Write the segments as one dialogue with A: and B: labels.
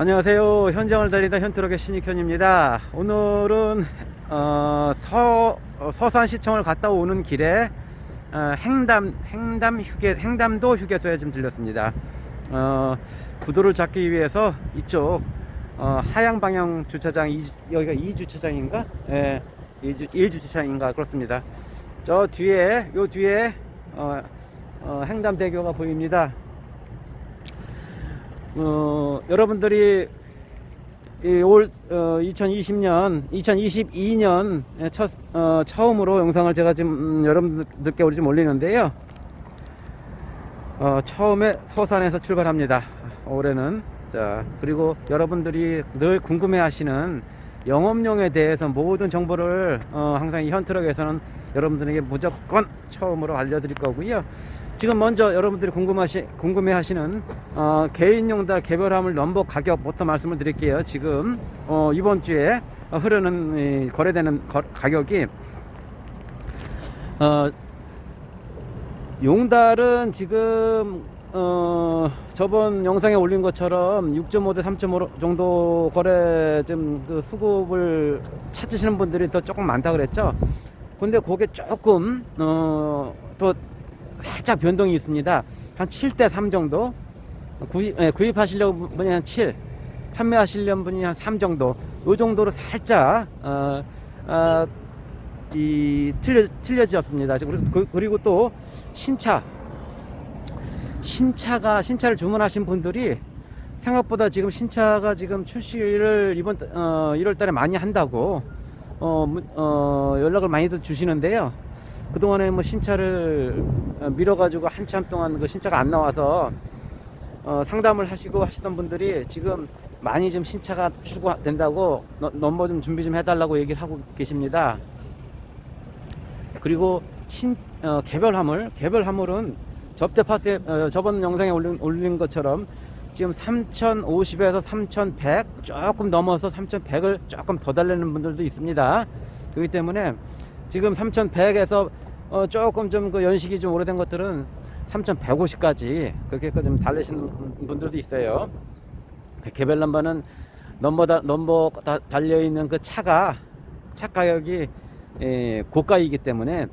A: 안녕하세요. 현장을 달리다 현트럭의 신익현입니다. 오늘은 어, 서 어, 서산시청을 갔다 오는 길에 어, 행담 행담 휴게 행담도 휴게소에 좀 들렸습니다. 어, 구도를 잡기 위해서 이쪽 어, 하양 방향 주차장 이, 여기가 2 주차장인가? 예, 1주, 1 주차장인가 그렇습니다. 저 뒤에 요 뒤에 어, 어, 행담대교가 보입니다. 어, 여러분들이 이올 어, 2020년, 2022년 첫 어, 처음으로 영상을 제가 지금 음, 여러분들께 우리 좀 올리는데요. 어, 처음에 서산에서 출발합니다. 올해는 자 그리고 여러분들이 늘 궁금해하시는 영업용에 대해서 모든 정보를 어, 항상 이 현트럭에서는 여러분들에게 무조건 처음으로 알려드릴 거고요. 지금 먼저 여러분들이 궁금하시, 궁금해 하시는 어, 개인용 달 개별화물 넘버 가격부터 말씀을 드릴게요. 지금 어, 이번 주에 어, 흐르는 이, 거래되는 거- 가격이 어, 용달은 지금 어, 저번 영상에 올린 것처럼 6.5 대 3.5 정도 거래 좀그 수급을 찾으시는 분들이 더 조금 많다 그랬죠. 근데 그게 조금 어, 또 살짝 변동이 있습니다. 한 7대 3 정도. 구입, 예, 구입하시려는 분이 한 7, 판매하시려는 분이 한 3 정도. 요 정도로 살짝 어, 어, 이 틀려 틀려졌습니다. 그리고, 그- 그리고 또 신차 신차가 신차를 주문하신 분들이 생각보다 지금 신차가 지금 출시를 이번 달- 어, 1월 달에 많이 한다고 어, 문- 어, 연락을 많이들 주시는데요. 그동안에 뭐 신차를 어, 밀어가지고 한참 동안 그 신차가 안 나와서 어, 상담을 하시고 하시던 분들이 지금 많이 좀 신차가 출고된다고 너- 넘버 좀 준비 좀 해달라고 얘기를 하고 계십니다. 그리고 신 어, 개별 화물, 개별 화물은 접대 파스에 어, 저번 영상에 올린, 올린 것처럼 지금 3,050에서 3,100 조금 넘어서 3,100을 조금 더 달리는 분들도 있습니다. 그렇기 때문에 지금 3,100에서 어, 조금 좀 그 연식이 좀 오래된 것들은 3,150까지 그렇게 좀 달리시는 분들도 있어요. 개별 넘버는 넘버 다, 넘버 다 달려 있는 그 차가 차 가격이 예, 고가이기 때문에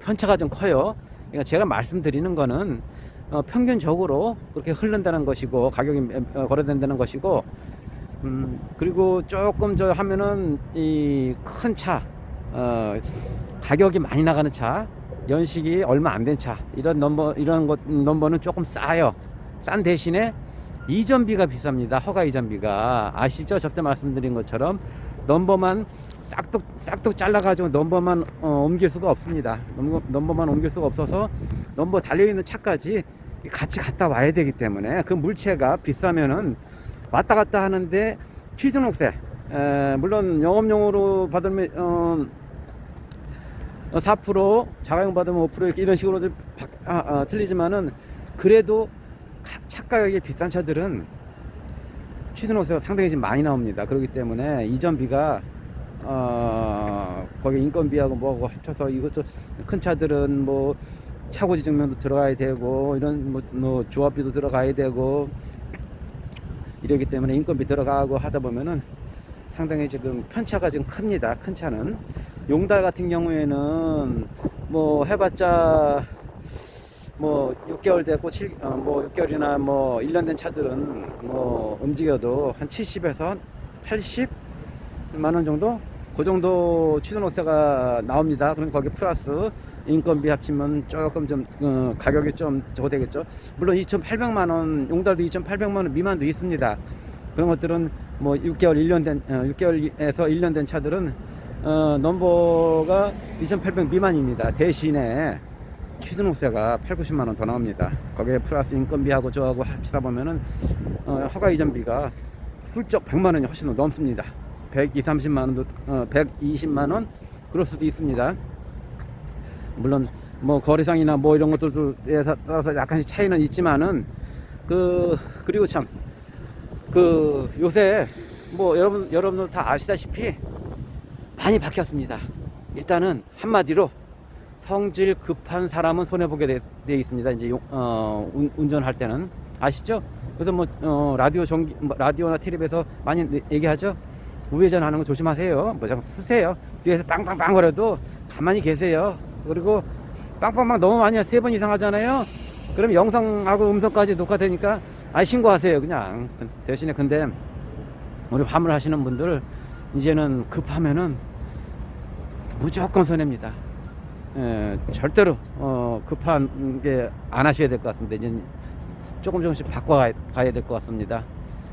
A: 편차가 좀 커요. 그러니까 제가 말씀드리는 거는 어, 평균적으로 그렇게 흐른다는 것이고 가격이 어, 거래된다는 것이고 음, 그리고 조금 저 하면은 이 큰 차, 어, 가격이 많이 나가는 차, 연식이 얼마 안 된 차, 이런 넘버, 이런 것, 넘버는 조금 싸요. 싼 대신에 이전비가 비쌉니다. 허가 이전비가. 아시죠? 저때 말씀드린 것처럼 넘버만 싹둑, 싹둑 잘라가지고 넘버만 어, 옮길 수가 없습니다. 넘버, 넘버만 옮길 수가 없어서 넘버 달려있는 차까지 같이 갔다 와야 되기 때문에 그 물체가 비싸면은 왔다 갔다 하는데 취등록세 에, 물론 영업용으로 받으면 어, 어, 4% 자가용 받으면 5% 이렇게 이런 식으로 좀 바, 아, 아, 틀리지만은 그래도 가격이 비싼 차들은 취등록세가 상당히 좀 많이 나옵니다. 그렇기 때문에 이전비가 어, 거기 인건비하고 뭐하고 합쳐서 이것저 큰 차들은 뭐 차고지 증명도 들어가야 되고 이런 뭐, 뭐 조합비도 들어가야 되고 이러기 때문에 인건비 들어가고 하다 보면은 상당히 지금 편차가 지금 큽니다. 큰 차는 용달 같은 경우에는 뭐 해봤자 뭐 6개월 됐고 7, 어, 뭐 6개월이나 뭐 1년 된 차들은 뭐 움직여도 한 70에서 80만 원 정도 그 정도 취등록세가 나옵니다. 그럼 거기 플러스 인건비 합치면 조금 좀 어, 가격이 좀 저거 되겠죠. 물론 2,800만 원 용달도 2,800만 원 미만도 있습니다. 그런 것들은 뭐 6개월 1년 된 어, 6개월에서 1년 된 차들은 어, 넘버가 2,800 미만입니다. 대신에 취등록세가 8, 90만 원 더 나옵니다. 거기에 플러스 인건비하고 저하고 합치다 보면은 어, 허가 이전비가 훌쩍 100만 원이 훨씬 더 넘습니다. 120, 30만 원도 어, 120만 원 그럴 수도 있습니다. 물론 뭐 거래상이나 뭐 이런 것들에 따라서 약간씩 차이는 있지만은 그 그리고 참 그 요새 뭐 여러분 여러분들 다 아시다시피 많이 바뀌었습니다. 일단은 한마디로 성질 급한 사람은 손해 보게 돼, 돼 있습니다. 이제 용- 어, 운, 운전할 때는 아시죠? 그래서 뭐 어, 라디오 전기 뭐 라디오나 텔레비에서 많이 내- 얘기하죠. 우회전 하는 거 조심하세요. 뭐장 쓰세요. 뒤에서 빵빵빵 거려도 가만히 계세요. 그리고 빵빵빵 너무 많이 세 번 이상 하잖아요. 그럼 영상하고 음성까지 녹화되니까 아 신고하세요. 그냥 대신에 근데 우리 화물 하시는 분들 이제는 급하면은 무조건 손해입니다. 예, 절대로 어, 급한 게 안 하셔야 될 것 같습니다. 이제 조금 조금씩 바꿔 가야 될 것 같습니다.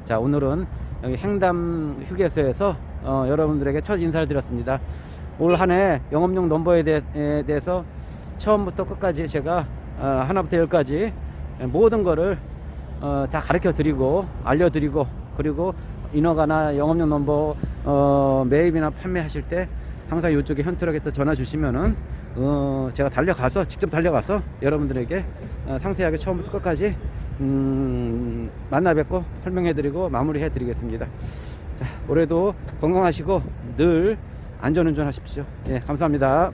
A: 자, 오늘은 여기 행담 휴게소에서 어, 여러분들에게 첫 인사를 드렸습니다. 올 한 해 영업용 넘버에 대, 에 대해서 처음부터 끝까지 제가 어, 하나부터 열까지 모든 거를 어, 다 가르쳐 드리고 알려 드리고 그리고 인허가나 영업용 넘버 어, 매입이나 판매하실 때 항상 이쪽에 현트럭에 또 전화 주시면은 어, 제가 달려가서 직접 달려가서 여러분들에게 어, 상세하게 처음부터 끝까지 음, 만나 뵙고 설명해 드리고 마무리해 드리겠습니다. 자, 올해도 건강하시고 늘 안전운전 하십시오. 예, 감사합니다.